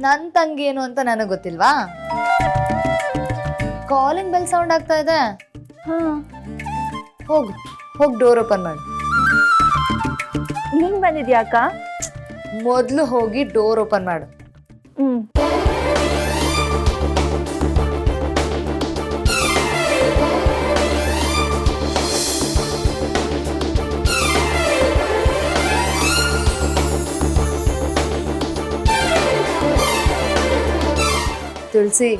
ನನ್ನ ತಂಗಿ ಏನು ಅಂತ ನನಗೆ ಗೊತ್ತಿಲ್ವಾ? ಕಾಲಿಂಗ್ ಬೆಲ್ ಸೌಂಡ್ ಆಗ್ತಾ ಇದೆ. ಹೋಗ್ ಹೋಗು ಹೋಗಿ ಡೋರ್ ಓಪನ್ ಮಾಡು. ನೀನ್ ಬಂದಿದ್ಯಾ ಅಕ್ಕ? ಮೊದಲು ಹೋಗಿ ಡೋರ್ ಓಪನ್ ಮಾಡು. ಹ್ಮ್. ತುಳಸಿ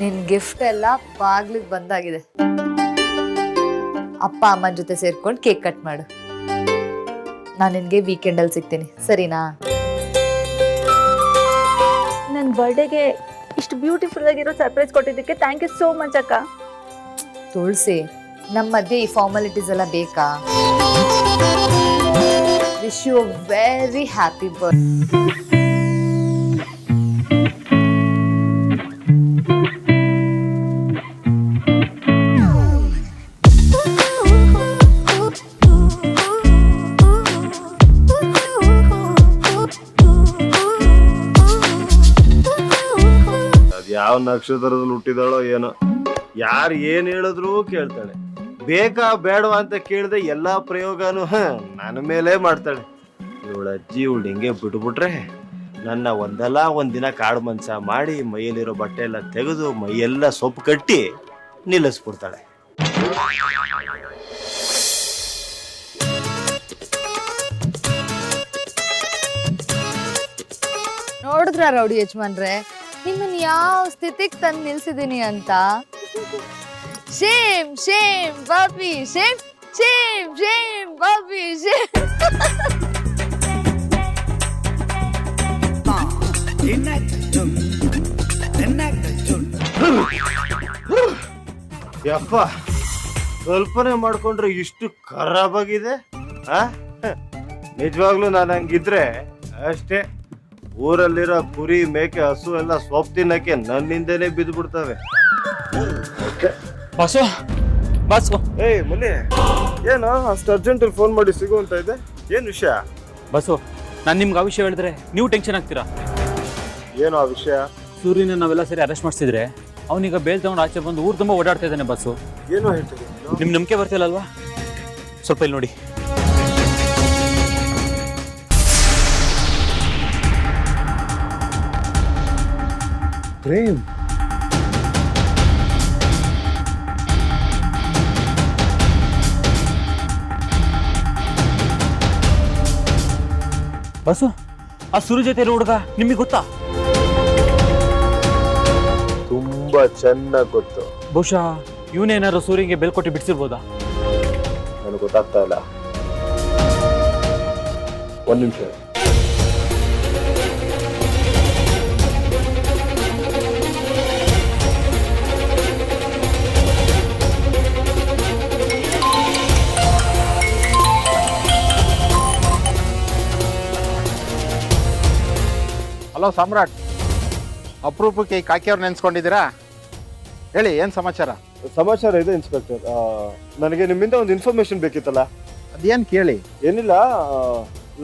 ನಿನ್ ಗಿಫ್ಟ್ ಎಲ್ಲ ಬಾಗ್ಲಿಗೆ ಬಂದಾಗಿದೆ. ಅಪ್ಪ ಅಮ್ಮನ ಜೊತೆ ಸೇರ್ಕೊಂಡು ಕೇಕ್ ಕಟ್ ಮಾಡು. ನಾನು ನಿನಗೆ ವೀಕೆಂಡಲ್ಲಿ ಸಿಗ್ತೀನಿ. ಸರಿನಾ? ನನ್ನ ಬರ್ಡೇಗೆ ಇಷ್ಟು ಬ್ಯೂಟಿಫುಲ್ ಆಗಿರೋ ಸರ್ಪ್ರೈಸ್ ಕೊಟ್ಟಿದ್ದಕ್ಕೆ ಥ್ಯಾಂಕ್ ಯು ಸೋ ಮಚ್ ಅಕ್ಕ. ತುಳಸಿ ನಮ್ಮ ಮಧ್ಯೆ ಈ ಫಾರ್ಮಾಲಿಟೀಸ್ ಎಲ್ಲ ಬೇಕಾ? Wish you very happy birth ನಕ್ಷತ್ರದಲ್ಲಿ ಹುಟ್ಟಿದಾಳೋ ಏನೋ. ಯಾರು ಏನು ಹೇಳಿದ್ರು ಕೇಳ್ತಾಳೆ. ಬೇಕಾ ಬೇಡವಾ ಅಂತ ಕೇಳಿದೆ ಎಲ್ಲಾ ಪ್ರಯೋಗನೂ ನನ್ನ ಮೇಲೆ ಮಾಡ್ತಾಳೆ. ಇವಳ ಅಜ್ಜಿ ಇವಳು ಹಿಂಗೆ ಬಿಟ್ಬಿಟ್ರೆ, ನನ್ನ ಒಂದಲ್ಲ ಒಂದಿನ ಕಾಡು ಮನ್ಸ ಮಾಡಿ ಮೈಯಲ್ಲಿರೋ ಬಟ್ಟೆ ಎಲ್ಲ ತೆಗೆದು ಮೈಯೆಲ್ಲ ಸೊಪ್ಪು ಕಟ್ಟಿ ನಿಲ್ಲಿಸ್ಬಿಡ್ತಾಳೆ. ನೋಡಿದ್ರ ರೌಡಿ ಯಜಮಾನ್ರೆ? ನಿಮ್ಮನ್ನ ಯಾವ ಸ್ಥಿತಿಗೆ ತಂದು ನಿಲ್ಸಿದೀನಿ ಅಂತ? Shame shame Bobby shame shame shame Bobby shame ಯಪ್ಪ, ಕಲ್ಪನೆ ಮಾಡ್ಕೊಂಡ್ರೆ ಇಷ್ಟು ಖರಾಬಾಗಿದೆ, ಆ? ನಿಜವಾಗ್ಲೂ ನಾನು ಹಂಗಿದ್ರೆ ಅಷ್ಟೇ. ಊರಲ್ಲಿರೋ ಕುರಿ ಮೇಕೆ ಹಸು ಎಲ್ಲ ಸೊಪ್ಪು ತಿನ್ನಕ್ಕೆ ನನ್ನಿಂದನೇ ಬಿದ್ದು ಬಿಡ್ತವೆ ಬಾಸು ಬಾಸು. ಏಯ್ ಮುನಿ ಏನು ಅಷ್ಟು ಅರ್ಜೆಂಟಲ್ಲಿ ಫೋನ್ ಮಾಡಿ ಸಿಗುವಂತ ಇದೆ? ಏನು ವಿಷಯ? ಬಸು ನಾನು ನಿಮ್ಗೆ ಆ ವಿಷಯ ಹೇಳಿದ್ರೆ ನೀವು ಟೆನ್ಷನ್ ಆಗ್ತೀರಾ? ಏನು ಆ ವಿಷಯ? ಸೂರ್ಯನ ನಾವೆಲ್ಲ ಸರಿ ಅರೆಸ್ಟ್ ಮಾಡಿಸಿದ್ರೆ ಅವನೀಗ ಬೇಲ್ ತಗೊಂಡು ಆಚೆ ಬಂದು ಊರು ತುಂಬ ಓಡಾಡ್ತಾ ಇದ್ದಾನೆ ಬಸ್ಸು ಏನು ಹೇಳ್ತೀವಿ ನಿಮ್ ನಂಬಿಕೆ ಬರ್ತಿಲ್ಲ ಅಲ್ವಾ? ಸ್ವಲ್ಪ ಇಲ್ಲಿ ನೋಡಿ. ಪ್ರೇಮ್ ಬಸ್ಸು ಆ ಸೂರ್ಯ ಜೊತೆ ಇರೋ ಹುಡುಗ ನಿಮಗೆ ಗೊತ್ತಾ ತುಂಬಾ ಚೆನ್ನಾಗಿ ಗೊತ್ತು. ಬಹುಶಃ ಇವನೇನಾದ್ರು ಸೂರ್ಯಗೆ ಬೆಲ್ ಕೊಟ್ಟು ಬಿಡಿಸಿರ್ಬೋದಾ? ನನಗೆ ಗೊತ್ತಾಗ್ತಾ ಇಲ್ಲ. ಒಂದ್ ನಿಮಿಷ. ಹಲೋ ಸಾಮ್ರಾಟ್ ಅಪರೂಪಕ್ಕೆ ಈ ಕಾಕಿಯವ್ರು ನೆನ್ಸ್ಕೊಂಡಿದ್ದೀರಾ ಹೇಳಿ ಏನು ಸಮಾಚಾರ? ಸಮಾಚಾರ ಇದೆ ಇನ್ಸ್ಪೆಕ್ಟರ್ ನನಗೆ ನಿಮ್ಮಿಂದ ಒಂದು ಇನ್ಫಾರ್ಮೇಶನ್ ಬೇಕಿತ್ತಲ್ಲ? ಅದೇನು ಕೇಳಿ? ಏನಿಲ್ಲ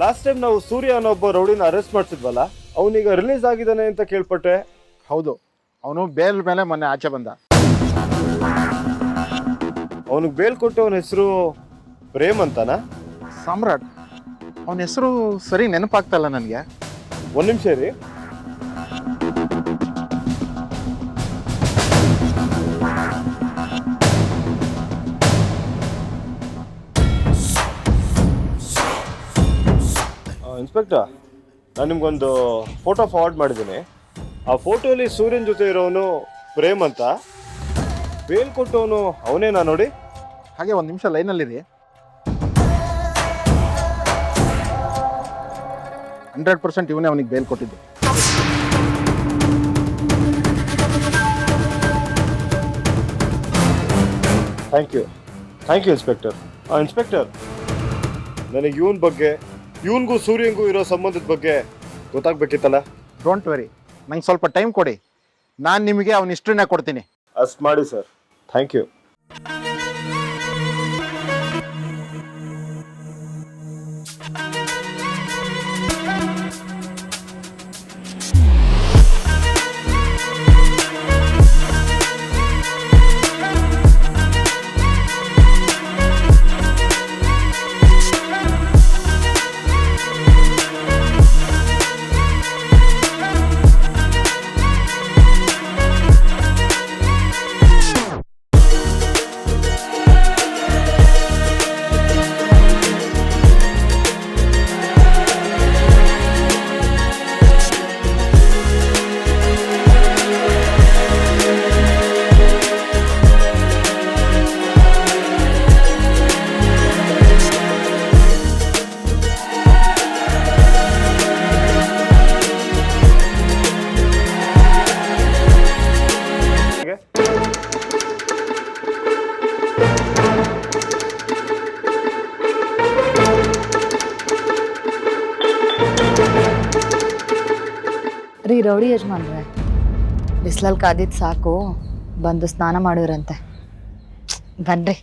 ಲಾಸ್ಟ್ ಟೈಮ್ ನಾವು ಸೂರ್ಯ ಅನ್ನೋ ಒಬ್ಬ ರೌಡಿನ ಅರೆಸ್ಟ್ ಮಾಡಿಸಿದ್ವಲ್ಲ ಅವನೀಗ ರಿಲೀಸ್ ಆಗಿದ್ದಾನೆ ಅಂತ ಕೇಳ್ಪಟ್ಟೆ. ಹೌದು ಅವನು ಬೇಲ್ ಮೇಲೆ ಮೊನ್ನೆ ಆಚೆ ಬಂದ. ಅವನಿಗೆ ಬೇಲ್ ಕೊಟ್ಟು ಅವನ ಹೆಸರು ಪ್ರೇಮ್ ಅಂತನಾ? ಸಾಮ್ರಾಟ್ ಅವನ ಹೆಸರು ಸರಿ ನೆನಪಾಗ್ತಲ್ಲ ನನಗೆ. ಒಂದ್ ನಿಮಿಷ ರೀ ಇನ್ಸ್ಪೆಕ್ಟರ್ ನಾನು ನಿಮ್ಗೊಂದು ಫೋಟೋ ಫಾರ್ವರ್ಡ್ ಮಾಡಿದ್ದೀನಿ. ಆ ಫೋಟೋಲಿ ಸೂರ್ಯನ ಜೊತೆ ಇರೋನು ಪ್ರೇಮ್ ಅಂತ. ಬೇಲ್ ಕೊಟ್ಟವನು ಅವನೇನಾ ನೋಡಿ? ಹಾಗೆ ಒಂದು ನಿಮಿಷ ಲೈನಲ್ಲಿರಿ ಹಂಡ್ರೆಡ್ ಪರ್ಸೆಂಟ್ ಇವನೇ ಅವನಿಗೆ ಬೇಲ್ ಕೊಟ್ಟಿದ್ದು. Thank you thank you inspector inspector ನನಗೆ ಇವನ್ ಬಗ್ಗೆ ಇವನ್ಗೂ ಸೂರ್ಯಂಗೂ ಇರೋ ಸಂಬಂಧದ ಬಗ್ಗೆ ಗೊತ್ತಾಗ್ಬೇಕಿತ್ತಲ್ಲ? ಡೋಂಟ್ ವೆರಿ ನಂಗೆ ಸ್ವಲ್ಪ ಟೈಮ್ ಕೊಡಿ. ನಾನು ನಿಮಗೆ ಅವನ ಹಿಸ್ಟ್ರಿನ ಕೊಡ್ತೀನಿ. ಅಷ್ಟು ಮಾಡಿ ಸರ್ ಥ್ಯಾಂಕ್ ಯು ರೌಡಿ ಯಜಮಾನ್ರೆ ಬಿಸ್ಲಲ್ಲಿ ಕಾದಿದ್ದು ಸಾಕು, ಬಂದು ಸ್ನಾನ ಮಾಡೋರಂತೆ. ಬನ್ರಿ.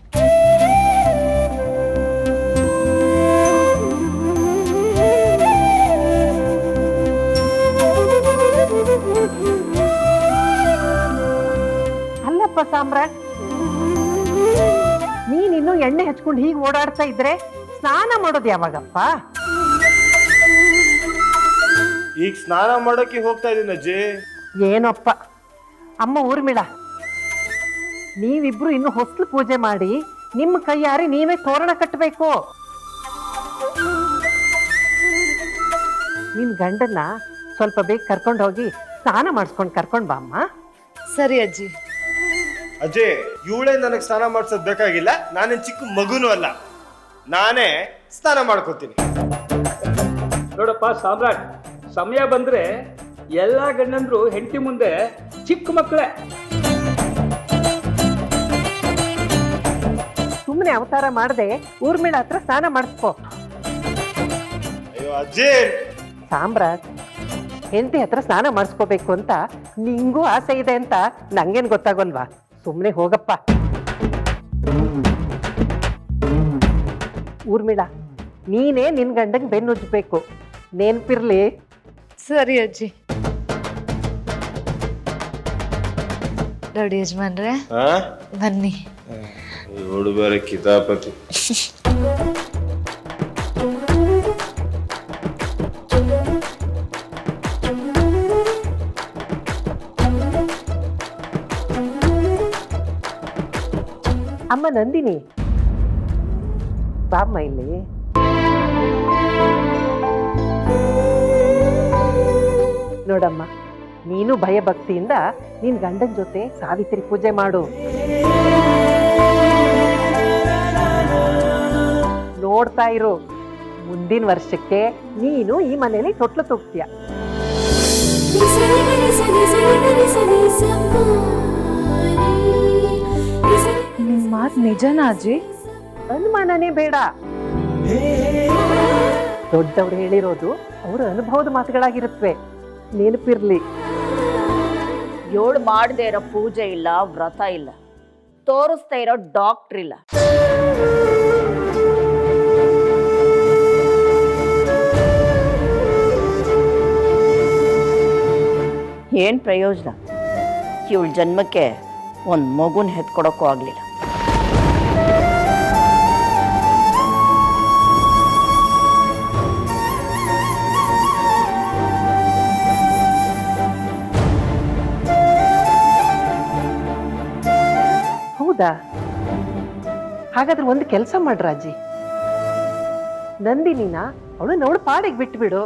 ಅಲ್ಲಪ್ಪ ಸಾಮ್ರಾಟ್ ನೀನಿನ್ನೂ ಎಣ್ಣೆ ಹಚ್ಕೊಂಡು ಹೀಗೆ ಓಡಾಡ್ತಾ ಇದ್ರೆ ಸ್ನಾನ ಮಾಡೋದು ಯಾವಾಗಪ್ಪ? ಈಗ ಸ್ನಾನ ಮಾಡೋಕೆ ಹೋಗ್ತಾ ಇದೀನಿ ಅಜ್ಜಿ ಏನಪ್ಪ? ಅಮ್ಮ ಊರ್ಮಿಳ. ನೀವಿಬ್ರು ಇನ್ನು ಹೊಸ್ಲು ಪೂಜೆ ಮಾಡಿ ನಿಮ್ಮ ಕೈಯಾರಿ ನೀವೇ ತೋರಣ ಕಟ್ಟಬೇಕು ನಿನ್ ಗಂಡನ್ನ ಸ್ವಲ್ಪ ಬೇಗ ಕರ್ಕೊಂಡು ಹೋಗಿ ಸ್ನಾನ ಮಾಡಿಸ್ಕೊಂಡು ಕರ್ಕೊಂಡು ಬಾ ಅಮ್ಮ. ಸರಿ ಅಜ್ಜಿ. ಅಜ್ಜಿ ಇವಳೇ ನನಗೆ ಸ್ನಾನ ಮಾಡ್ಸೋದ್ ಬೇಕಾಗಿಲ್ಲ ನಾನೇನ್ ಚಿಕ್ಕ ಮಗುನೂ ಅಲ್ಲ. ನಾನೇ ಸ್ನಾನ ಮಾಡ್ಕೋತೀನಿ. ನೋಡಪ್ಪ ಸಾಮ್ರಾಟ್ ಸಮಯ ಬಂದ್ರೆ ಎಲ್ಲ ಗಂಡಂದ್ರು ಹೆಂಡತಿ ಮುಂದೆ ಚಿಕ್ಕ ಮಕ್ಕಳೇ. ಸುಮ್ಮನೆ ಅವತಾರ ಮಾಡದೆ ಊರ್ಮಿಳ ಹತ್ರ ಸ್ನಾನ ಮಾಡಿಸ್ಕೋ. ಅಯ್ಯೋ ಅಜ್ಜಿ! ಸಾಮ್ರಾಜ್ ಹೆಂಡತಿ ಹತ್ರ ಸ್ನಾನ ಮಾಡಿಸ್ಕೋಬೇಕು ಅಂತ ನಿಂಗೂ ಆಸೆ ಇದೆ ಅಂತ ನಂಗೇನು ಗೊತ್ತಾಗೋಲ್ವಾ? ಸುಮ್ಮನೆ ಹೋಗಪ್ಪ. ಊರ್ಮಿಳ ನೀನೇ ನಿನ್ ಗಂಡಂಗೆ ಬೆನ್ನುಜ್ಬೇಕು ನೆನ್ಪಿರ್ಲಿ. ಸರಿ ಅಜ್ಜಿ. ರೌಡಿ ಯಜಮಾನ್ರೆ ಹಾ ಬನ್ನಿ. ಇವಳು ಬೇರೆ ಕಿತಾಪತಿ. ಅಮ್ಮ ನಂದಿನಿ. ಬಾಮ್ಮ ಇಲ್ಲಿ. ನೋಡಮ್ಮ ನೀನು ಭಯಭಕ್ತಿಯಿಂದ ನಿನ್ನ ಗಂಡನ ಜೊತೆ ಸಾವಿತ್ರಿ ಪೂಜೆ ಮಾಡು. ನೋಡ್ತಾ ಇರು ಮುಂದಿನ ವರ್ಷಕ್ಕೆ ನೀನು ಈ ಮನೇಲಿ ತೊಟ್ಲು ತೂಗ್ತೀಯ. ನಿಮ್ಮ ಮಾತು ನಿಜನಾ ಅಜ್ಜಿ? ಅನುಮಾನನೇ ಬೇಡ. ದೊಡ್ಡವ್ರು ಹೇಳಿರೋದು ಅವರ ಅನುಭವದ ಮಾತುಗಳಾಗಿರುತ್ತವೆ ನೆನಪಿರ್ಲಿ. ಏಳು ಮಾಡದೇ ಇರೋ ಪೂಜೆ ಇಲ್ಲ, ವ್ರತ ಇಲ್ಲ. ತೋರಿಸ್ತಾ ಇರೋ ಡಾಕ್ಟ್ರ್ ಇಲ್ಲ. ಏನ್ ಪ್ರಯೋಜನ? ಇವಳ ಜನ್ಮಕ್ಕೆ ಒಂದು ಮಗುನ ಹೆತ್ಕೊಡೋಕ್ಕೂ ಆಗಲಿಲ್ಲ. ಹೌದಾ? ಹಾಗಾದ್ರೆ ಒಂದು ಕೆಲಸ ಮಾಡ್ರಾಜಿ ನಂದಿನಿನ ಅವಳು ನೋಡು ಪಾಡಿಗೆ ಬಿಟ್ಬಿಡು.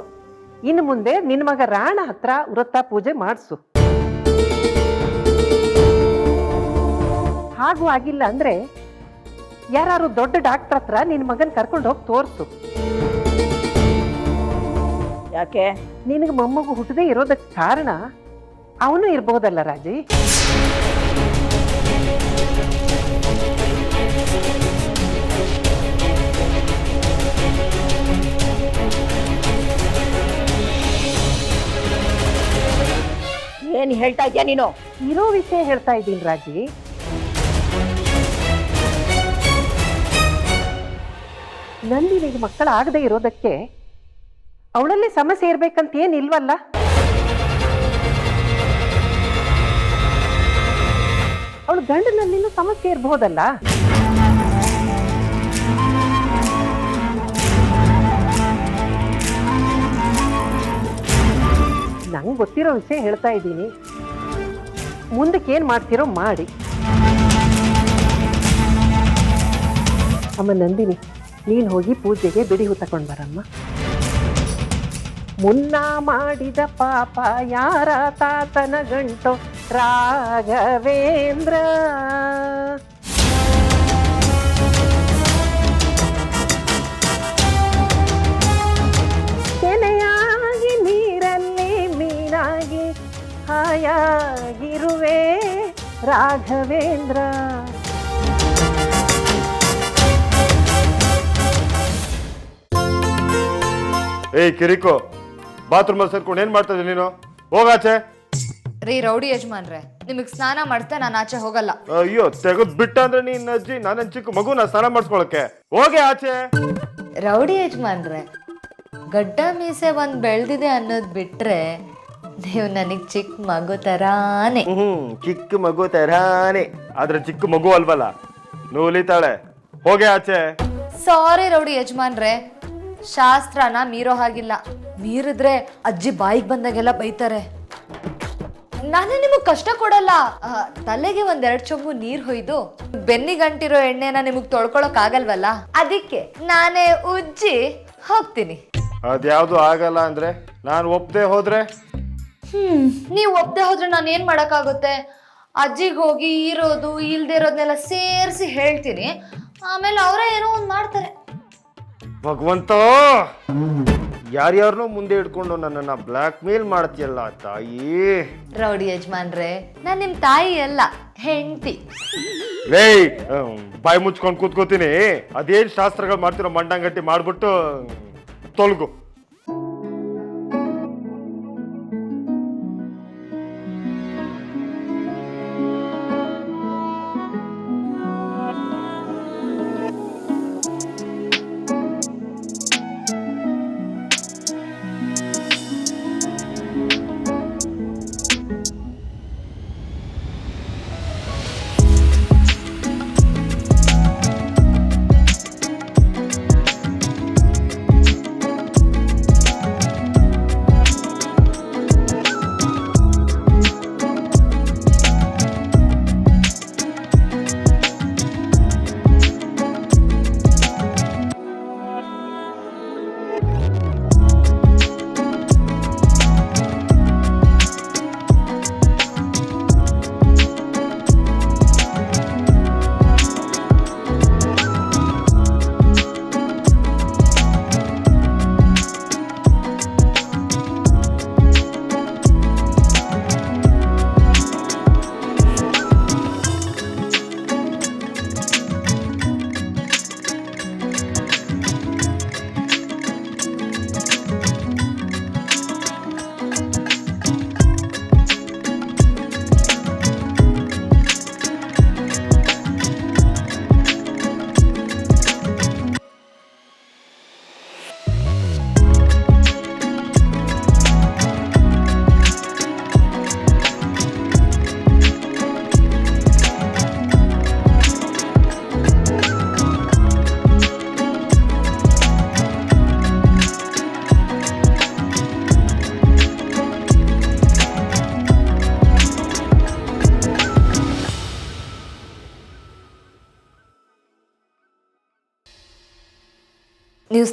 ಇನ್ನು ಮುಂದೆ ನಿನ್ನ ಮಗ ರಾಣ ಹತ್ರ ವೃತ್ತ ಪೂಜೆ ಮಾಡಿಸು. ಹಾಗೂ ಆಗಿಲ್ಲ ಅಂದ್ರೆ ಯಾರು ದೊಡ್ಡ ಡಾಕ್ಟರ್ ಹತ್ರ ನಿನ್ನ ಮಗನ್ ಕರ್ಕೊಂಡು ಹೋಗಿ ತೋರ್ಸು. ಯಾಕೆ? ನಿನಗೆ ಮೊಮ್ಮಗು ಹುಟ್ಟದೇ ಇರೋದಕ್ಕೆ ಕಾರಣ ಅವನು ಇರ್ಬೋದಲ್ಲ ರಾಜಿ. ಏನ್ ಹೇಳ್ತಾ ಇದ್ಯಾ ನೀನು? ಇರೋ ವಿಷಯ ಹೇಳ್ತಾ ಇದ್ದೀನಿ ರಾಜಿ. ನಂದಿನಿಗೆ ಮಕ್ಕಳಾಗದೆ ಇರೋದಕ್ಕೆ ಅವಳಲ್ಲಿ ಸಮಸ್ಯೆ ಇರ್ಬೇಕಂತ ಏನಿಲ್ವಲ್ಲ ಗಂಡನಲ್ಲಿನೂ ಸಮಸ್ಯೆ ಇರಬಹುದಲ್ಲ? ನಂಗೆ ಗೊತ್ತಿರೋ ವಿಷಯ ಹೇಳ್ತಾ ಇದ್ದೀನಿ. ಮುಂದಕ್ಕೆ ಏನು ಮಾಡ್ತಿರೋ ಮಾಡಿ. ಅಮ್ಮ ನಂದಿನಿ, ನೀನು ಹೋಗಿ ಪೂಜೆಗೆ ಬಿಡಿ ಹೂ ತಗೊಂಡು ಬರಮ್ಮ. ಮುನ್ನ ಮಾಡಿದ ಪಾಪ ಯಾರ ತಾತನ ಗಂಟು? ರಾಘವೇಂದ್ರ. ಕೆನೆಯಾಗಿ ನೀರಲ್ಲಿ ಮೀನಾಗಿ ಹಾಯಾಗಿರುವೆ ರಾಘವೇಂದ್ರ. ಏಯ್ ಕಿರಿಕೋ ಬಾತ್ರೂಮ್ ಅಲ್ಲಿ ಸೇರ್ಕೊಂಡು ಏನ್ ಮಾಡ್ತಾ ನೀನು? ಹೋಗಾಚೆ ರೀ ರೌಡಿ ಯಜಮಾನ್ರೆ ನಿಮಗೆ ಸ್ನಾನ ಮಾಡ್ತೆ ನಾನು ಆಚೆ ಹೋಗಲ್ಲ. ಅಯ್ಯೋ ತೆಗೆದ್ ಬಿಟ್ಟ ಅಂದ್ರೆ ನೀನ್ ಅಜ್ಜಿ ನಾನು ಚಿಕ್ಕ ಮಗು ನಾ ಸ್ನಾನ ಮಾಡಿಸ್ಕೊಳಕ್ಕೆ. ಹೋಗೆ ಆಚೆ. ರೌಡಿ ಯಜಮಾನ್ರೆ ಗಡ್ಡ ಮೀಸೆ ಒಂದ್ ಬೆಳ್ದಿದೆ ಅನ್ನೋದ್ ಬಿಟ್ರೆ ನೀವು ನನಗ್ ಚಿಕ್ಕ ಮಗು ತರಾನೆ. ಹ್ಮ್ ಚಿಕ್ಕ ಮಗು ತರಾನೆ. ಆದ್ರೆ ಚಿಕ್ಕ ಮಗು ಅಲ್ವಲ್ಲ ನೂಲಿತಾಳೆ. ಹೋಗೆ ಆಚೆ. ಸಾರಿ ರೌಡಿ ಯಜಮಾನ್ರೆ ಶಾಸ್ತ್ರನ ಮೀರೋ ಹಾಗಿಲ್ಲ. ಮೀರಿದ್ರೆ ಅಜ್ಜಿ ಬಾಯಿಗೆ ಬಂದಾಗೆಲ್ಲ ಬೈತಾರೆ. ನಾನೇ ನಿಮಗೆ ಕಷ್ಟ ಕೊಡಲ್ಲ. ಆ, ತಲೆಗೆ ಒಂದೆರಡು ಚೊಂಬು ನೀರ್ ಹೊಯ್ದು ಬೆನ್ನಿಗಂಟಿರೋ ಎಣ್ಣೆನ ನಿಮಗೆ ತೊಳ್ಕೊಳಕ್ ಆಗಲ್ವಲ್ಲ? ಅದಕ್ಕೆ ನಾನೇ ಉಜ್ಜಿ ಹೋಗ್ತೀನಿ. ಅದ್ಯಾವ್ದು ಆಗಲ್ಲ ಅಂದ್ರೆ ನಾನು ಒಪ್ಪದೆ ಹೋದ್ರೆ? ಹ್ಮ್ ನೀವು ಒಪ್ಪದೆ ಹೋದ್ರೆ ನಾನು ಏನ್ ಮಾಡಕ್ಕಾಗುತ್ತೆ? ಅಜ್ಜಿಗೆ ಹೋಗಿ ಇರೋದು ಇಲ್ದೇ ಇರೋದನ್ನೆಲ್ಲ ಸೇರಿಸಿ ಹೇಳ್ತೀನಿ. ಆಮೇಲೆ ಅವರೇ ಏನೋ ಒಂದು ಮಾಡ್ತಾರೆ. ಭಗವಂತ! ಯಾರ್ಯಾರನೋ ಮುಂದೆ ಇಟ್ಕೊಂಡು ನನ್ನನ್ನ ಬ್ಲ್ಯಾಕ್ ಮೇಲ್ ಮಾಡ್ತೀಯಲ್ಲ ತಾಯಿ? ರೌಡಿ ಯಜಮಾನ್ರೆ ನಾನು ನಿಮ್ಮ ತಾಯಿ ಅಲ್ಲ ಹೆಂಡತಿ. ಲೇ ಬಾಯಿ ಮುಚ್ಕೊಂಡು ಕೂತ್ಕೋತೀನಿ. ಅದೇನ್ ಶಾಸ್ತ್ರಗಳು ಮಾಡ್ತಿರೋ ಮಂಡಂಗಟ್ಟಿ ಮಾಡ್ಬಿಟ್ಟು ತೊಲಗು.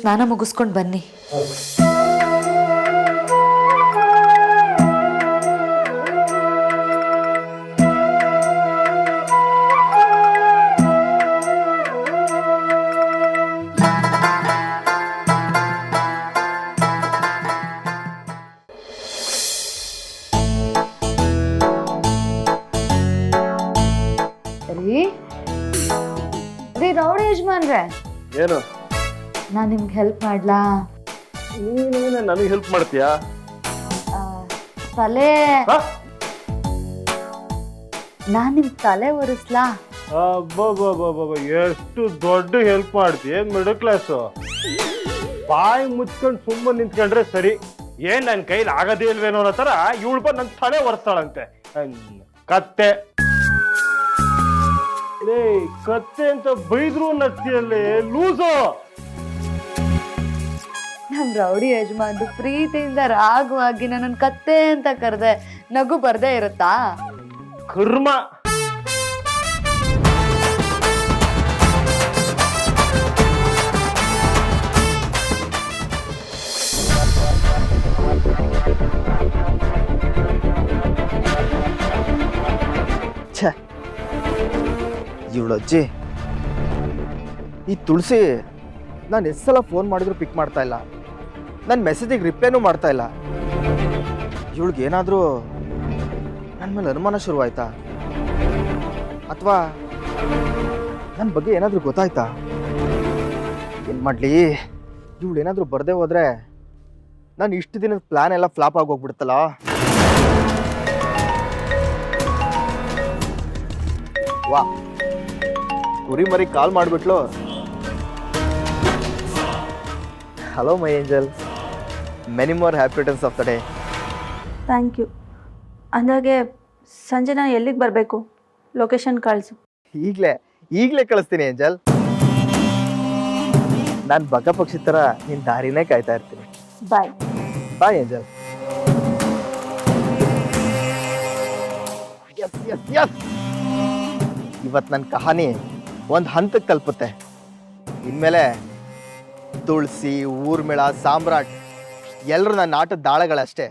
ಸ್ನಾನ ಮುಗಿಸ್ಕೊಂಡು ಬನ್ನಿ ಮಾಡ್ಲಾ? ನೀನೇನ ನನಗೆ ಹೆಲ್ಪ್ ಮಾಡ್ತೀಯಾ? ಆ, ತಲೆ? ನಾನ್ ನಿಮ್ ತಲೆ ಒರೆಸ್ಲಾ? ಅಬ್ಬಬ್ಬಬ್ಬಬ್ಬ, ಎಷ್ಟು ದೊಡ್ಡ ಹೆಲ್ಪ್ ಮಾಡ್ತೀಯ ಮಿಡಲ್ ಕ್ಲಾಸ್ ಬಾಯಿ ಮುಚ್ಕೊಂಡು ಸುಮ್ಮನೆ ನಿಂತ್ಕೊಂಡ್ರೆ ಸರಿ. ಏನ್ ನನ್ನ ಕೈಲಿ ಆಗದೇ ಇಲ್ವೇನೋ ಅನ್ನೋ ತರ ಇವಳು ಬಂದು ನನ್ನ ತಲೆ ಒರೆಸ್ತಾಳಂತೆ. ಹ್ಮ್, ಕತ್ತೆ. ಲೇ ಕತ್ತೆ ಅಂತ ಬೈದ್ರು ನತ್ತಿಯಲ್ಲಿ ಲೂಸು. ನಮ್ ರೌಡಿ ಯಜಮಾನ್ರು ಪ್ರೀತಿಯಿಂದ ರಾಗವಾಗಿ ನನ್ನ ಕತ್ತೆ ಅಂತ ಕರೆದೆ ನಗು ಬರ್ದೇ ಇರುತ್ತಾ? ಕರ್ಮ. ಇವಳಜ್ಜಿ ಈ ತುಳಸಿ, ನಾನು ಎಷ್ಟು ಸಲ ಫೋನ್ ಮಾಡಿದ್ರು ಪಿಕ್ ಮಾಡ್ತಾ ಇಲ್ಲ. ನನ್ನ ಮೆಸೇಜಿಗೆ ರಿಪ್ಲೈನೂ ಮಾಡ್ತಾ ಇಲ್ಲ. ಇವಳಿಗೆ ಏನಾದರೂ ನನ್ನ ಮೇಲೆ ಅನುಮಾನ ಶುರುವಾಯ್ತಾ? ಅಥವಾ ನನ್ನ ಬಗ್ಗೆ ಏನಾದರೂ ಗೊತ್ತಾಯ್ತಾ? ಏನು ಮಾಡಲಿ? ಇವಳು ಏನಾದರೂ ಬರದೇ ಹೋದರೆ ನಾನು ಇಷ್ಟು ದಿನದ ಪ್ಲ್ಯಾನ್ ಎಲ್ಲ ಫ್ಲಾಪ್ ಆಗೋಗ್ಬಿಡ್ತಲ್ಲ? ವಾ. ಕುರಿ ಮರಿ call ಮಾಡಿಬಿಟ್ಲು. Hello my angels many more happy returns of the day thank you ಅಂದಾಗೆ ಸಂಜೆ ನಾನು ಎಲ್ಲಿಗೆ ಬರಬೇಕು? ಲೊಕೇಶನ್ ಕಳಿಸು. ಈಗಲೇ ಈಗಲೇ ಕಳಿಸ್ತೀನಿ ಏಂಜಲ್ ನಾನು ಬಗ್ಗ ಪಕ್ಷಿ ಥರ ನಿನ್ನ ದಾರಿನೇ ಕಾಯ್ತಾ ಇರ್ತೀನಿ. Bye bye angel yes yes yes ಇವತ್ತು ನನ್ನ ಕಹಾನಿ ಒಂದು ಹಂತಕ್ಕೆ ತಲುಪುತ್ತೆ. ಇನ್ಮೇಲೆ ತುಳಸಿ ಊರ್ಮಿಳ ಸಾಮ್ರಾಟ್ ಎಲ್ಲರೂ ನನ್ನ ಆಟದ ದಾಳಗಳಷ್ಟೇ.